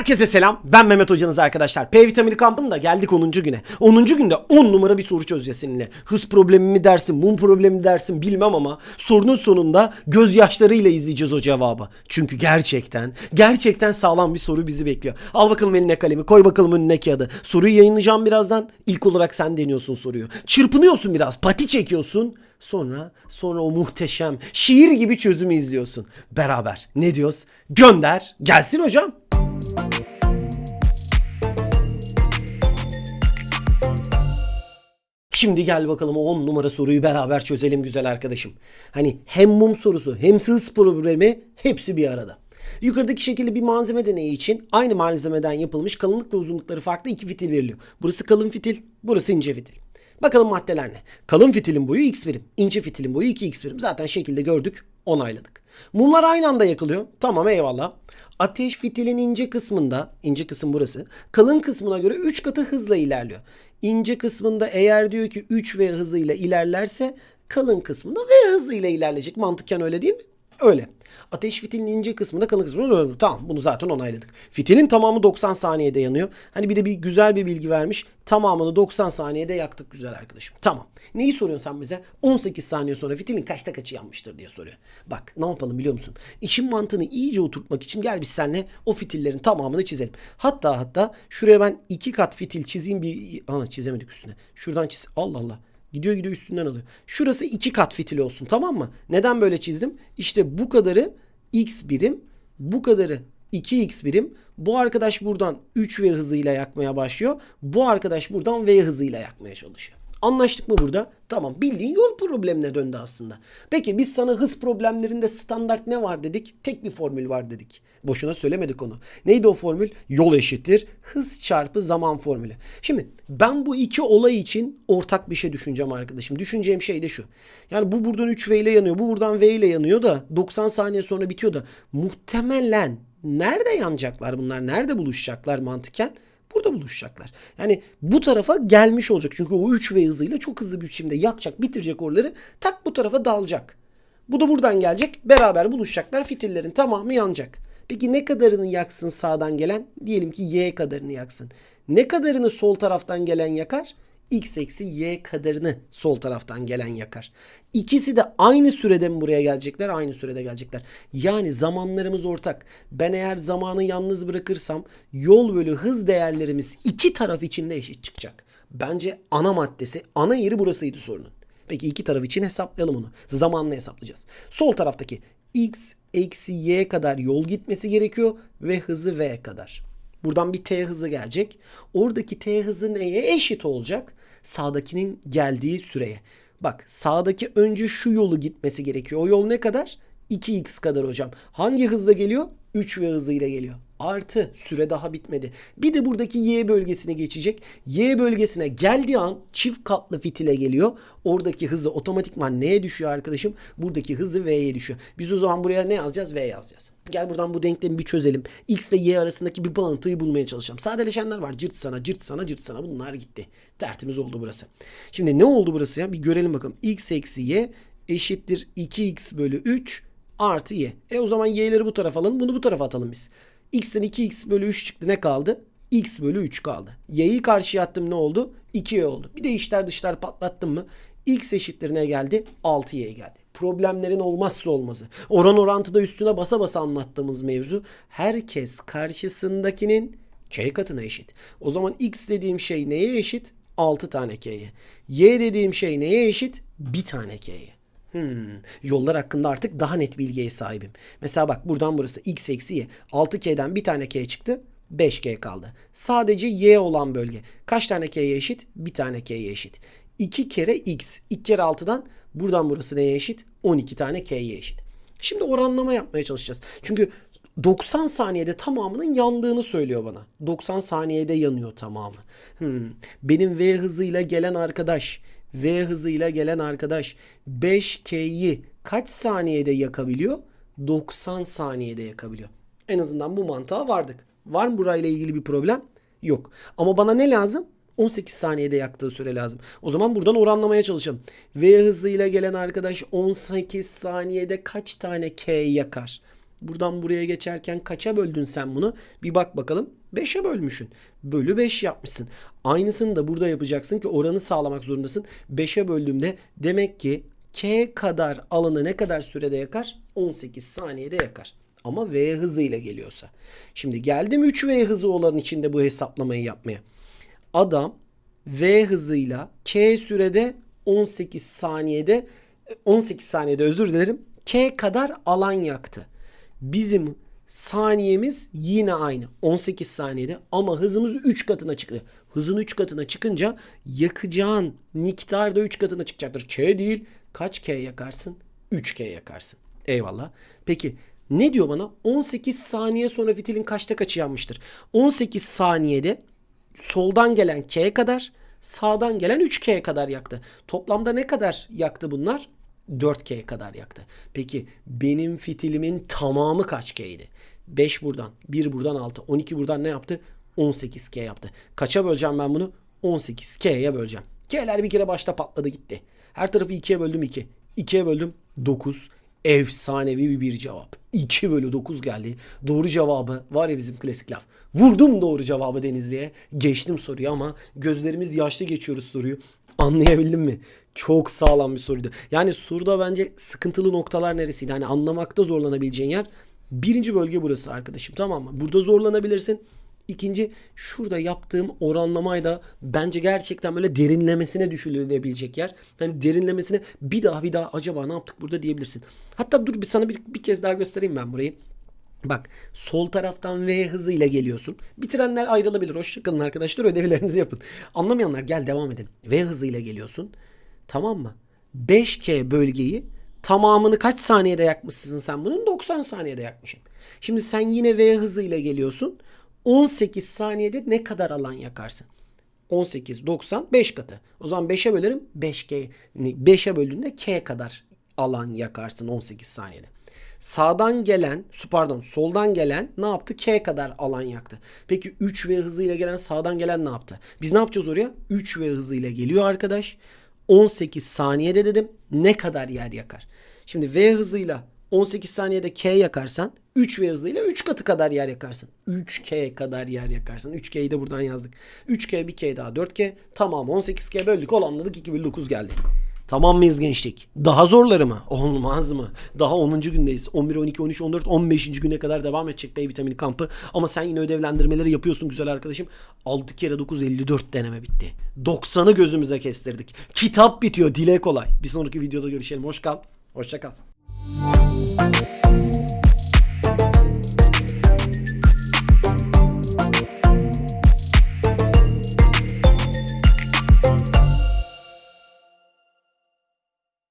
Herkese selam. Ben Mehmet hocanız arkadaşlar. P vitamini kampında geldik 10. güne. 10. günde 10 numara bir soru çözeceğiz seninle. Hız problemi mi dersin, mum problemi mi dersin bilmem ama sorunun sonunda gözyaşlarıyla izleyeceğiz o cevabı. Çünkü gerçekten, gerçekten sağlam bir soru bizi bekliyor. Al bakalım eline kalemi, koy bakalım önüne kağıdı. Soruyu yayınlayacağım birazdan. İlk olarak sen deniyorsun soruyu. Çırpınıyorsun biraz, pati çekiyorsun. Sonra, sonra o muhteşem şiir gibi çözümü izliyorsun. Beraber. Ne diyoruz? Gönder. Gelsin hocam. Şimdi gel bakalım o 10 numara soruyu beraber çözelim güzel arkadaşım. Hani hem mum sorusu hem hız problemi hepsi bir arada. Yukarıdaki şekilde bir malzeme deneyi için aynı malzemeden yapılmış kalınlık ve uzunlukları farklı iki fitil veriliyor. Burası kalın fitil, burası ince fitil. Bakalım maddeler ne? Kalın fitilin boyu x birim, ince fitilin boyu 2x birim. Zaten şekilde gördük, onayladık. Mumlar aynı anda yakılıyor. Tamam eyvallah. Ateş fitilin ince kısmında, ince kısım burası, kalın kısmına göre 3 katı hızla ilerliyor. İnce kısmında eğer diyor ki 3 V hızıyla ilerlerse kalın kısmında V hızıyla ilerleyecek. Mantıken öyle değil mi? Öyle. Ateş fitilin ince kısmında kalın kısmında tamam bunu zaten onayladık. Fitilin tamamı 90 saniyede yanıyor. Hani bir de bir güzel bir bilgi vermiş. Tamamını 90 saniyede yaktık güzel arkadaşım. Tamam. Neyi soruyorsun sen bize? 18 saniye sonra fitilin kaçta kaçı yanmıştır diye soruyor. Bak ne yapalım biliyor musun? İşin mantığını iyice oturtmak için gel biz seninle o fitillerin tamamını çizelim. Hatta hatta şuraya ben iki kat fitil çizeyim bir... Ana çizemedik üstüne. Şuradan çiz. Allah Allah. Gidiyor gidiyor üstünden alıyor. Şurası iki kat fitil olsun tamam mı? Neden böyle çizdim? İşte bu kadarı x birim, bu kadarı 2x birim. Bu arkadaş buradan 3v hızıyla yakmaya başlıyor. Bu arkadaş buradan v hızıyla yakmaya çalışıyor. Anlaştık mı burada? Tamam bildiğin yol problemine döndü aslında. Peki biz sana hız problemlerinde standart ne var dedik? Tek bir formül var dedik. Boşuna söylemedik onu. Neydi o formül? Yol eşittir hız çarpı zaman formülü. Şimdi ben bu iki olay için ortak bir şey düşüneceğim arkadaşım. Düşüneceğim şey de şu. Yani bu buradan 3V ile yanıyor. Bu buradan V ile yanıyor da 90 saniye sonra bitiyor da muhtemelen nerede yanacaklar bunlar? Nerede buluşacaklar mantıken? Burada buluşacaklar. Yani bu tarafa gelmiş olacak. Çünkü o 3V hızıyla çok hızlı bir biçimde yakacak, bitirecek oraları. Tak bu tarafa dalacak. Bu da buradan gelecek. Beraber buluşacaklar. Fitillerin tamamı yanacak. Peki ne kadarını yaksın sağdan gelen? Diyelim ki Y kadarını yaksın. Ne kadarını sol taraftan gelen yakar? X eksi Y kadarını sol taraftan gelen yakar. İkisi de aynı sürede mi buraya gelecekler? Aynı sürede gelecekler. Yani zamanlarımız ortak. Ben eğer zamanı yalnız bırakırsam yol bölü hız değerlerimiz iki taraf için de eşit çıkacak. Bence ana maddesi, ana yeri burasıydı sorunun. Peki iki taraf için hesaplayalım onu. Zamanla hesaplayacağız. Sol taraftaki x eksi y kadar yol gitmesi gerekiyor ve hızı v kadar. Buradan bir t hızı gelecek. Oradaki t hızı neye eşit olacak? Sağdakinin geldiği süreye. Bak sağdaki önce şu yolu gitmesi gerekiyor. O yol ne kadar? 2x kadar hocam. Hangi hızla geliyor? 3 v hızıyla geliyor. Artı süre daha bitmedi. Bir de buradaki Y bölgesine geçecek. Y bölgesine geldiği an çift katlı fitile geliyor. Oradaki hızı otomatikman neye düşüyor arkadaşım? Buradaki hızı V'ye düşüyor. Biz o zaman buraya ne yazacağız? V yazacağız. Gel buradan bu denklemi bir çözelim. X ile Y arasındaki bir bağıntıyı bulmaya çalışalım. Sadeleşenler var. Cırt sana, cırt sana, cırt sana. Bunlar gitti. Tertemiz oldu burası. Şimdi ne oldu burası ya? Bir görelim bakalım. X eksi Y eşittir 2x bölü 3 artı y. E o zaman y'leri bu tarafa alalım. Bunu bu tarafa atalım biz. X'ten 2x bölü 3 çıktı. Ne kaldı? x bölü 3 kaldı. y'yi karşıya attım ne oldu? 2y oldu. Bir de içler dışlar patlattım mı? x eşittir ne geldi? 6y geldi. Problemlerin olmazsa olmazı. Oran orantıda üstüne basa basa anlattığımız mevzu. Herkes karşısındakinin k katına eşit. O zaman x dediğim şey neye eşit? 6 tane k'ye. y dediğim şey neye eşit? 1 tane k'ye. Hmm, yollar hakkında artık daha net bilgiye sahibim. Mesela bak buradan burası x eksi y. 6k'den bir tane k çıktı. 5k kaldı. Sadece y olan bölge. Kaç tane k'ye eşit? Bir tane k'ye eşit. 2 kere x. 2 kere 6'dan buradan burası neye eşit? 12 tane k'ye eşit. Şimdi oranlama yapmaya çalışacağız. Çünkü 90 saniyede tamamının yandığını söylüyor bana. 90 saniyede yanıyor tamamı. Hmm. Benim V hızıyla gelen arkadaş V hızıyla gelen arkadaş 5K'yi kaç saniyede yakabiliyor? 90 saniyede yakabiliyor. En azından bu mantığa vardık. Var mı burayla ilgili bir problem? Yok. Ama bana ne lazım? 18 saniyede yaktığı süre lazım. O zaman buradan oranlamaya çalışalım. V hızıyla gelen arkadaş 18 saniyede kaç tane K yakar? Buradan buraya geçerken kaça böldün sen bunu? Bir bak bakalım. 5'e bölmüşsün. Bölü 5 yapmışsın. Aynısını da burada yapacaksın ki oranı sağlamak zorundasın. 5'e böldüğümde demek ki K kadar alanı ne kadar sürede yakar? 18 saniyede yakar. Ama V hızıyla geliyorsa. Şimdi geldim 3V hızı olan içinde bu hesaplamayı yapmaya. Adam V hızıyla K sürede 18 saniyede 18 saniyede özür dilerim K kadar alan yaktı. Bizim saniyemiz yine aynı 18 saniyede ama hızımız 3 katına çıktı. Hızın 3 katına çıkınca yakacağın miktar da 3 katına çıkacaktır. K değil kaç K yakarsın? 3K yakarsın. Eyvallah. Peki ne diyor bana? 18 saniye sonra fitilin kaçta kaçı yanmıştır? 18 saniyede soldan gelen K kadar, sağdan gelen 3K kadar yaktı. Toplamda ne kadar yaktı bunlar? 4K kadar yaktı. Peki benim fitilimin tamamı kaç K'ydi? 5 buradan, 1 buradan 6, 12 buradan ne yaptı? 18K yaptı. Kaça böleceğim ben bunu? 18K'ye böleceğim. K'ler bir kere başta patladı gitti. Her tarafı 2'ye böldüm 2. 2'ye böldüm 9. Efsanevi bir cevap. 2 bölü 9 geldi. Doğru cevabı var ya bizim klasik laf. Vurdum doğru cevabı Denizli'ye. Geçtim soruyu ama gözlerimiz yaşlı geçiyoruz soruyu. Anlayabildin mi? Çok sağlam bir soruydu. Yani soruda bence sıkıntılı noktalar neresiydi? Hani anlamakta zorlanabileceğin yer birinci bölge burası arkadaşım tamam mı? Burada zorlanabilirsin. İkinci şurada yaptığım oranlamayla bence gerçekten böyle derinlemesine düşülebilecek yer. Hani derinlemesine bir daha bir daha acaba ne yaptık burada diyebilirsin. Hatta dur bir sana bir, bir kez daha göstereyim ben burayı. Bak sol taraftan V hızıyla geliyorsun. Bitirenler ayrılabilir. Hoşçakalın arkadaşlar ödevlerinizi yapın. Anlamayanlar gel devam edin. V hızıyla geliyorsun. Tamam mı? 5K bölgeyi tamamını kaç saniyede yakmışsın sen bunun? 90 saniyede yakmışsın. Şimdi sen yine V hızıyla geliyorsun. 18 saniyede ne kadar alan yakarsın? 18, 90, 5 katı. O zaman 5'e bölerim. 5K, 5'e böldüğünde K kadar alan yakarsın 18 saniyede. Sağdan gelen, pardon soldan gelen ne yaptı? K kadar alan yaktı. Peki 3V hızıyla gelen sağdan gelen ne yaptı? Biz ne yapacağız oraya? 3V hızıyla geliyor arkadaş. 18 saniyede dedim ne kadar yer yakar? Şimdi V hızıyla 18 saniyede K yakarsan 3V hızıyla 3 katı kadar yer yakarsın. 3K kadar yer yakarsın. 3K'yi de buradan yazdık. 3K bir K daha 4K. Tamam 18K böldük olanladık 2 bölü 9 geldi. Tamam mıyız gençlik? Daha zorları mı? Olmaz mı? Daha 10. gündeyiz. 11, 12, 13, 14, 15. güne kadar devam edecek B vitamini kampı. Ama sen yine ödevlendirmeleri yapıyorsun güzel arkadaşım. 6 kere 9 54 deneme bitti. 90'ı gözümüze kestirdik. Kitap bitiyor. Dile kolay. Bir sonraki videoda görüşelim. Hoş kal. Hoşça kal. you